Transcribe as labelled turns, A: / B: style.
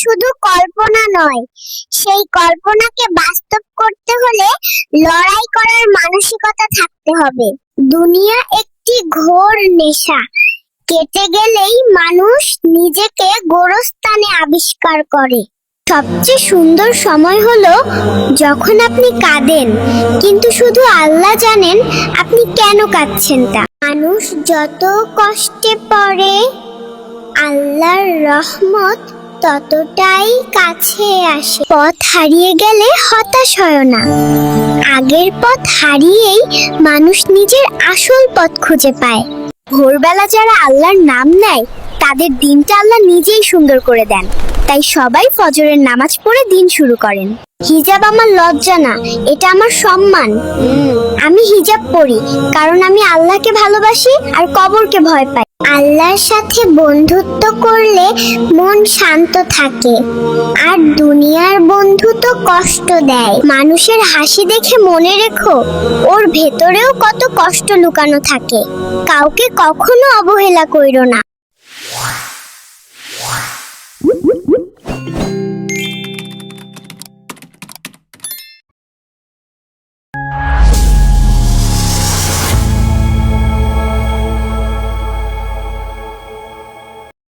A: শুধু কল্পনা নয়, সেই কল্পনাকে বাস্তব করতে হলে লড়াই করার মানসিকতা থাকতে হবে। দুনিয়া একটি ঘোর নেশা। কেটে গেলেই মানুষ নিজেকে গোরস্থানে আবিষ্কার করে। সবচেয়ে সুন্দর সময় হলো যখন আপনি কাঁদেন, কিন্তু শুধু আল্লাহ জানেন আপনি কেন কাঁদছেন তা। মানুষ যত কষ্টে পড়ে, আল্লাহর রহমত ততটাই কাছে আসে। পথ হারিয়ে গেলে হতাশ হয় না। আগের পথ হারিয়েই মানুষ নিজের আসল পথ খুঁজে পায়। ভোরবেলা যারা আল্লাহর নাম নেয়, তাদের দিনটা আল্লাহ নিজেই সুন্দর করে দেন। তাই সবাই ফজরের নামাজ পড়ে দিন শুরু করেন। হিজাব আমার লজ্জা না এটা আমার সম্মান। আমি হিজাব পরি কারণ আমি আল্লাহকে ভালোবাসি আর কবরকে ভয় পাই। আল্লাহর সাথে বন্ধুত্ব করলে মন শান্ত থাকে আর দুনিয়ার বন্ধু তো কষ্ট দেয়। মানুষের হাসি দেখে মনে রেখো ওর ভেতরেও কত কষ্ট লুকানো থাকে। কাউকে কখনো অবহেলা কইরো না।